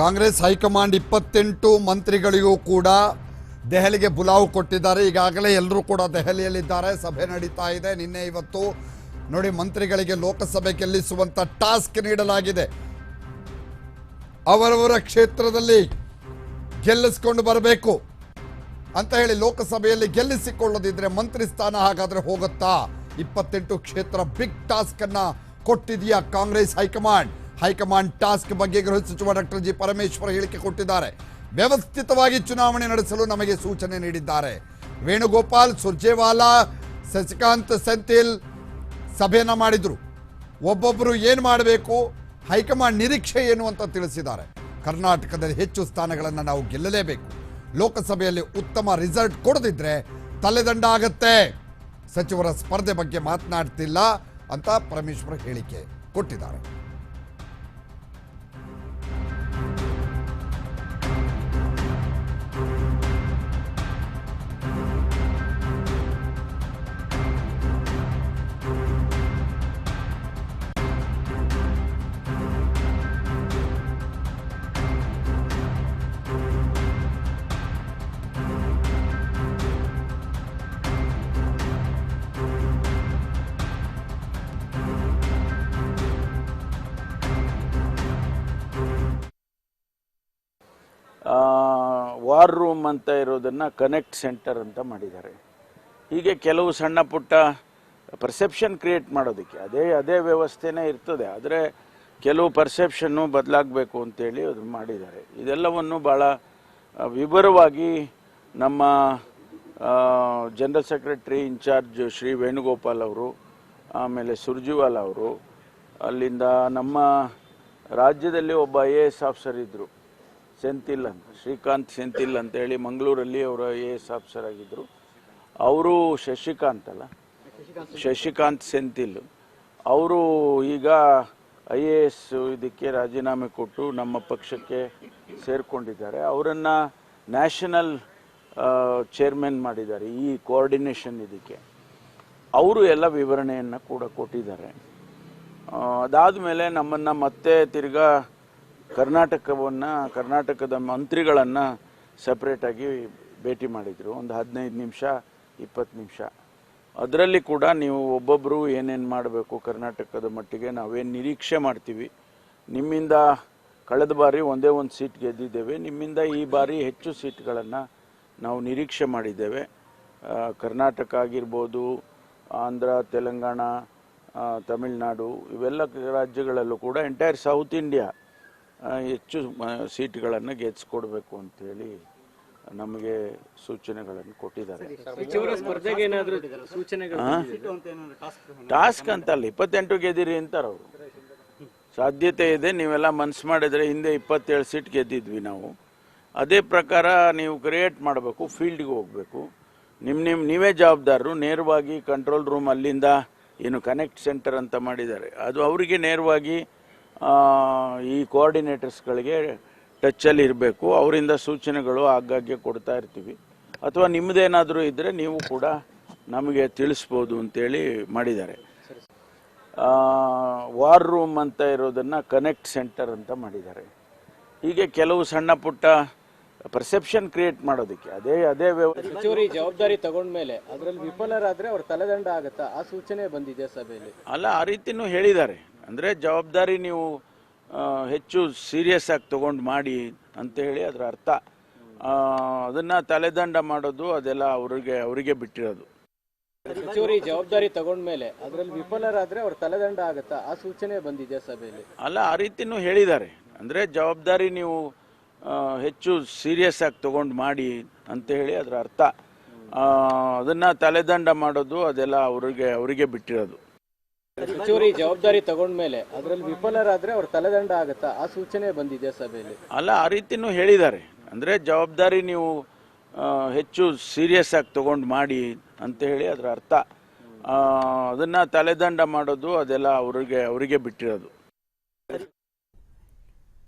Congress high command ಇಪ್ಪತ್ತೆಂಟು ಮಂತ್ರಿಗಳಿಗೂ ಕೂಡ ದೆಹಲಿಗೆ ಬುಲಾವು ಕೊಟ್ಟಿದ್ದಾರೆ. ಈಗಾಗಲೇ ಎಲ್ಲರೂ ಕೂಡ ದೆಹಲಿಯಲ್ಲಿದ್ದಾರೆ. ಸಭೆ ನಡೀತಾ ಇದೆ. ನಿನ್ನೆ ಇವತ್ತು ನೋಡಿ ಮಂತ್ರಿಗಳಿಗೆ ಲೋಕಸಭೆ ಗೆಲ್ಲಿಸುವಂಥ ಟಾಸ್ಕ್ ನೀಡಲಾಗಿದೆ. ಅವರವರ ಕ್ಷೇತ್ರದಲ್ಲಿ ಗೆಲ್ಲಿಸ್ಕೊಂಡು ಬರಬೇಕು ಅಂತ ಹೇಳಿ ಲೋಕಸಭೆಯಲ್ಲಿ ಗೆಲ್ಲಿಸಿಕೊಳ್ಳದಿದ್ರೆ ಮಂತ್ರಿ ಸ್ಥಾನ ಹಾಗಾದ್ರೆ ಹೋಗುತ್ತಾ? ಇಪ್ಪತ್ತೆಂಟು ಕ್ಷೇತ್ರ ಬಿಗ್ ಟಾಸ್ಕ್ ಅನ್ನ ಕೊಟ್ಟಿದೆಯಾ Congress high command? High command task ಬಗ್ಗೆ ಗೃಹ ಸಚಿವ ಡಾಕ್ಟರ್ ಜಿ ಪರಮೇಶ್ವರ್ ಹೇಳಿಕೆ ಕೊಟ್ಟಿದ್ದಾರೆ. ವ್ಯವಸ್ಥಿತವಾಗಿ ಚುನಾವಣೆ ನಡೆಸಲು ನಮಗೆ ಸೂಚನೆ ನೀಡಿದ್ದಾರೆ. ವೇಣುಗೋಪಾಲ್, ಸುರ್ಜೇವಾಲಾ ಶಶಿಕಾಂತ್ ಸೆಂಥಿಲ್ ಸಭೆಯನ್ನ ಮಾಡಿದ್ರು. ಒಬ್ಬೊಬ್ಬರು ಏನು ಮಾಡಬೇಕು? ಹೈಕಮಾಂಡ್ ನಿರೀಕ್ಷೆ ಏನು ಅಂತ ತಿಳಿಸಿದ್ದಾರೆ. ಕರ್ನಾಟಕದಲ್ಲಿ ಹೆಚ್ಚು ಸ್ಥಾನಗಳನ್ನು ನಾವು ಗೆಲ್ಲಲೇಬೇಕು. ಲೋಕಸಭೆಯಲ್ಲಿ ಉತ್ತಮ ರಿಸಲ್ಟ್ ಕೊಡದಿದ್ರೆ ತಲೆದಂಡ ಆಗತ್ತೆ. ಸಚಿವರ ಸ್ಪರ್ಧೆ ಬಗ್ಗೆ ಮಾತನಾಡ್ತಿಲ್ಲ ಅಂತ ಪರಮೇಶ್ವರ್ ಹೇಳಿಕೆ ಕೊಟ್ಟಿದ್ದಾರೆ. ವಾರ್ ರೂಮ್ ಅಂತ ಇರೋದನ್ನು ಕನೆಕ್ಟ್ ಸೆಂಟರ್ ಅಂತ ಮಾಡಿದ್ದಾರೆ. ಹೀಗೆ ಕೆಲವು ಸಣ್ಣ ಪುಟ್ಟ ಪರ್ಸೆಪ್ಷನ್ ಕ್ರಿಯೇಟ್ ಮಾಡೋದಕ್ಕೆ ಅದೇ ಅದೇ ವ್ಯವಸ್ಥೆನೇ ಇರ್ತದೆ. ಆದರೆ ಕೆಲವು ಪರ್ಸೆಪ್ಷನ್ನು ಬದಲಾಗಬೇಕು ಅಂತೇಳಿ ಅದು ಮಾಡಿದ್ದಾರೆ. ಇದೆಲ್ಲವನ್ನು ಭಾಳ ವಿವರವಾಗಿ ನಮ್ಮ general secretary in charge Shri Venugopal ಅವರು, ಆಮೇಲೆ ಸುರ್ಜಿವಾಲ್ ಅವರು, ಅಲ್ಲಿಂದ ನಮ್ಮ ರಾಜ್ಯದಲ್ಲಿ ಒಬ್ಬ ಐ ಎ ಎಸ್ ಆಫೀಸರ್ ಇದ್ದರು ಸೆಂಥಿಲ್ ಅಂತ, ಶ್ರೀಕಾಂತ್ ಸೆಂತಿಲ್ ಅಂತ ಹೇಳಿ ಮಂಗಳೂರಲ್ಲಿ ಅವರು ಐ ಎ ಎಸ್ ಆಫೀಸರ್ ಆಗಿದ್ದರು ಅವರು ಶಶಿಕಾಂತ್ ಅಲ್ಲ, ಶಶಿಕಾಂತ್ ಸೆಂತಿಲ್ ಅವರು ಈಗ ಐ ಎ ಎಸ್ ಇದಕ್ಕೆ ರಾಜೀನಾಮೆ ಕೊಟ್ಟು ನಮ್ಮ ಪಕ್ಷಕ್ಕೆ ಸೇರಿಕೊಂಡಿದ್ದಾರೆ. ಅವರನ್ನು ನ್ಯಾಷನಲ್ ಚೇರ್ಮನ್ ಮಾಡಿದ್ದಾರೆ ಈ ಕೋಆರ್ಡಿನೇಷನ್ ಇದಕ್ಕೆ. ಅವರು ಎಲ್ಲ ವಿವರಣೆಯನ್ನು ಕೂಡ ಕೊಟ್ಟಿದ್ದಾರೆ. ಅದಾದ ಮೇಲೆ ನಮ್ಮನ್ನು ಮತ್ತೆ ತಿರ್ಗಾ ಕರ್ನಾಟಕವನ್ನು, ಕರ್ನಾಟಕದ ಮಂತ್ರಿಗಳನ್ನು ಸಪ್ರೇಟಾಗಿ ಭೇಟಿ ಮಾಡಿದರು. ಒಂದು ಹದಿನೈದು ನಿಮಿಷ, ಇಪ್ಪತ್ತು ನಿಮಿಷ. ಅದರಲ್ಲಿ ಕೂಡ ನೀವು ಒಬ್ಬೊಬ್ಬರು ಏನೇನು ಮಾಡಬೇಕು ಕರ್ನಾಟಕದ ಮಟ್ಟಿಗೆ ನಾವೇನು ನಿರೀಕ್ಷೆ ಮಾಡ್ತೀವಿ. ನಿಮ್ಮಿಂದ ಕಳೆದ ಬಾರಿ ಒಂದೇ ಒಂದು ಸೀಟ್ ಗೆದ್ದಿದ್ದೇವೆ. ನಿಮ್ಮಿಂದ ಈ ಬಾರಿ ಹೆಚ್ಚು ಸೀಟ್ಗಳನ್ನು ನಾವು ನಿರೀಕ್ಷೆ ಮಾಡಿದ್ದೇವೆ. ಕರ್ನಾಟಕ ಆಗಿರ್ಬೋದು, ಆಂಧ್ರ, ತೆಲಂಗಾಣ ತಮಿಳುನಾಡು, ಇವೆಲ್ಲ ರಾಜ್ಯಗಳಲ್ಲೂ ಕೂಡ ಎಂಟೈರ್ ಸೌತ್ ಇಂಡಿಯಾ ಹೆಚ್ಚು ಸೀಟ್ಗಳನ್ನು ಗೆದ್ಸ್ಕೊಡ್ಬೇಕು ಅಂತೇಳಿ ನಮಗೆ ಸೂಚನೆಗಳನ್ನು ಕೊಟ್ಟಿದ್ದಾರೆ. ಸಚಿವರ ಸ್ಪರ್ಧೆಗೆ ಏನಾದರೂ ಸೂಚನೆಗಳು ಟಾಸ್ಕ್ ಅಂತಲ್ಲ ಇಪ್ಪತ್ತೆಂಟು ಗೆದ್ದಿರಿ ಅಂತಾರೆ ಅವರು. ಸಾಧ್ಯತೆ ಇದೆ ನೀವೆಲ್ಲ ಮನ್ಸು ಮಾಡಿದರೆ ಹಿಂದೆ ಇಪ್ಪತ್ತೇಳು ಸೀಟ್ ಗೆದ್ದಿದ್ವಿ ನಾವು. ಅದೇ ಪ್ರಕಾರ ನೀವು ಕ್ರಿಯೇಟ್ ಮಾಡಬೇಕು ಫೀಲ್ಡ್ಗೆ ಹೋಗಬೇಕು. ನಿಮ್ಮ ನಿಮ್ಮ ನೀವೇ ಜವಾಬ್ದಾರರು ನೇರವಾಗಿ ಕಂಟ್ರೋಲ್ ರೂಮ್ ಅಲ್ಲಿಂದ ಏನು ಕನೆಕ್ಟ್ ಸೆಂಟರ್ ಅಂತ ಮಾಡಿದ್ದಾರೆ. ಅದು ಅವರಿಗೆ ನೇರವಾಗಿ ಈ ಕೋಆರ್ಡಿನೇಟರ್ಸ್ಗಳಿಗೆ ಟಚ್ಚಲ್ಲಿ ಇರಬೇಕು. ಅವರಿಂದ ಸೂಚನೆಗಳು ಆಗಾಗ್ಗೆ ಕೊಡ್ತಾ ಇರ್ತೀವಿ. ಅಥವಾ ನಿಮ್ಮದೇನಾದರೂ ಇದ್ದರೆ ನೀವು ಕೂಡ ನಮಗೆ ತಿಳಿಸ್ಬೋದು ಅಂತೇಳಿ ಮಾಡಿದ್ದಾರೆ. ವಾರ್ ರೂಮ್ ಅಂತ ಇರೋದನ್ನು ಕನೆಕ್ಟ್ ಸೆಂಟರ್ ಅಂತ ಮಾಡಿದ್ದಾರೆ. ಹೀಗೆ ಕೆಲವು ಸಣ್ಣ ಪುಟ್ಟ ಪರ್ಸೆಪ್ಷನ್ ಕ್ರಿಯೇಟ್ ಮಾಡೋದಕ್ಕೆ. ಅದೇ ಅದೇ ವ್ಯವಸ್ಥೆ. ಸಚಿವರು ಈ ಜವಾಬ್ದಾರಿ ತಗೊಂಡ್ಮೇಲೆ ಅದರಲ್ಲಿ ವಿಫಲರಾದರೆ ಅವ್ರ ತಲೆದಂಡ ಆಗುತ್ತಾ? ಆ ಸೂಚನೆ ಬಂದಿದೆ ಸಭೆಯಲ್ಲಿ? ಅಲ್ಲ ಆ ರೀತಿನೂ ಹೇಳಿದ್ದಾರೆ. ಅಂದರೆ ಜವಾಬ್ದಾರಿ ನೀವು ಹೆಚ್ಚು ಸೀರಿಯಸ್ ಆಗಿ ತಗೊಂಡು ಮಾಡಿ ಅಂತ ಹೇಳಿ ಅದರ ಅರ್ಥ. ಅದನ್ನು ತಲೆದಂಡ ಮಾಡೋದು ಅದೆಲ್ಲ ಅವರಿಗೆ ಅವರಿಗೆ ಬಿಟ್ಟಿರೋದು. ಸಚಿವರು ಈ ಜವಾಬ್ದಾರಿ ತಗೊಂಡ್ಮೇಲೆ ಅದರಲ್ಲಿ ವಿಫಲರಾದರೆ ಅವ್ರ ತಲೆದಂಡ ಆಗುತ್ತಾ? ಆ ಸೂಚನೆ ಬಂದಿದೆ ಸಭೆಯಲ್ಲಿ? ಅಲ್ಲ ಆ ರೀತಿನೂ ಹೇಳಿದ್ದಾರೆ. ಅಂದರೆ ಜವಾಬ್ದಾರಿ ನೀವು ಹೆಚ್ಚು ಸೀರಿಯಸ್ ಆಗಿ ತಗೊಂಡು ಮಾಡಿ ಅಂತ ಹೇಳಿ ಅದರ ಅರ್ಥ. ಅದನ್ನ ತಲೆದಂಡ ಮಾಡೋದು ಅದೆಲ್ಲ ಅವರಿಗೆ ಅವರಿಗೆ ಬಿಟ್ಟಿರೋದು. ಸಚಿವರು ಜವಾಬ್ದಾರಿ ಜವಾಬ್ದಾರಿ ತಗೊಂಡ್ಮೇಲೆ ಅದರಲ್ಲಿ ವಿಫಲರಾದ್ರೆ ಅವ್ರ ತಲೆದಂಡ ಆಗತ್ತಾ? ಆ ಸೂಚನೆ ಬಂದಿದೆ ಸಭೆಯಲ್ಲಿ? ಅಲ್ಲ ಆ ರೀತಿನೂ ಹೇಳಿದ್ದಾರೆ. ಅಂದ್ರೆ ಜವಾಬ್ದಾರಿ ನೀವು ಹೆಚ್ಚು ಸೀರಿಯಸ್ ಆಗಿ ತಗೊಂಡು ಮಾಡಿ ಅಂತ ಹೇಳಿ ಅದರ ಅರ್ಥ. ಅದನ್ನ ತಲೆದಂಡ ಮಾಡೋದು ಅದೆಲ್ಲ ಅವರಿಗೆ ಅವರಿಗೆ ಬಿಟ್ಟಿರೋದು.